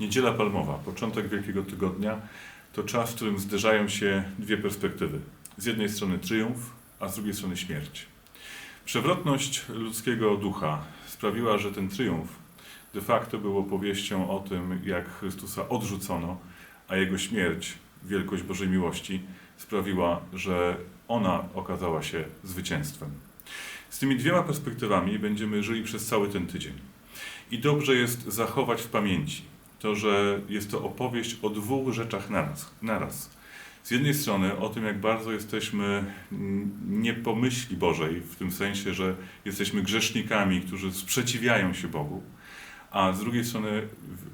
Niedziela Palmowa, początek Wielkiego Tygodnia, to czas, w którym zderzają się dwie perspektywy. Z jednej strony triumf, a z drugiej strony śmierć. Przewrotność ludzkiego ducha sprawiła, że ten triumf de facto był opowieścią o tym, jak Chrystusa odrzucono, a jego śmierć, wielkość Bożej miłości, sprawiła, że ona okazała się zwycięstwem. Z tymi dwiema perspektywami będziemy żyli przez cały ten tydzień. I dobrze jest zachować w pamięci to, że jest to opowieść o dwóch rzeczach naraz. naraz. Z jednej strony o tym, jak bardzo jesteśmy mm, nie po myśli Bożej, w tym sensie, że jesteśmy grzesznikami, którzy sprzeciwiają się Bogu, a z drugiej strony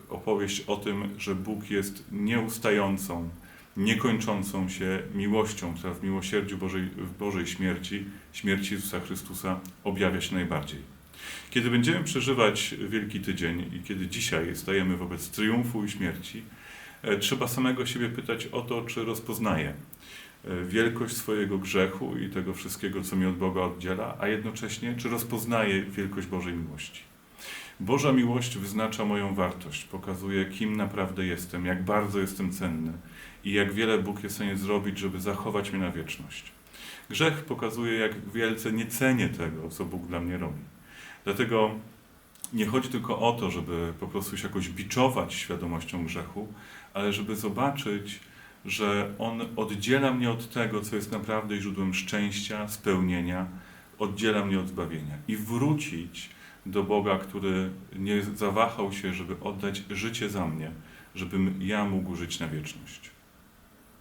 opowieść o tym, że Bóg jest nieustającą, niekończącą się miłością, która w miłosierdziu Bożej, w Bożej śmierci, śmierci Jezusa Chrystusa objawia się najbardziej. Kiedy będziemy przeżywać Wielki Tydzień i kiedy dzisiaj stajemy wobec triumfu i śmierci, e, trzeba samego siebie pytać o to, czy rozpoznaję e, wielkość swojego grzechu i tego wszystkiego, co mnie od Boga oddziela, a jednocześnie, czy rozpoznaję wielkość Bożej miłości. Boża miłość wyznacza moją wartość, pokazuje, kim naprawdę jestem, jak bardzo jestem cenny i jak wiele Bóg jest w stanie zrobić, żeby zachować mnie na wieczność. Grzech pokazuje, jak wielce nie cenię tego, co Bóg dla mnie robi. Dlatego nie chodzi tylko o to, żeby po prostu się jakoś biczować świadomością grzechu, ale żeby zobaczyć, że on oddziela mnie od tego, co jest naprawdę źródłem szczęścia, spełnienia, oddziela mnie od zbawienia i wrócić do Boga, który nie zawahał się, żeby oddać życie za mnie, żebym ja mógł żyć na wieczność.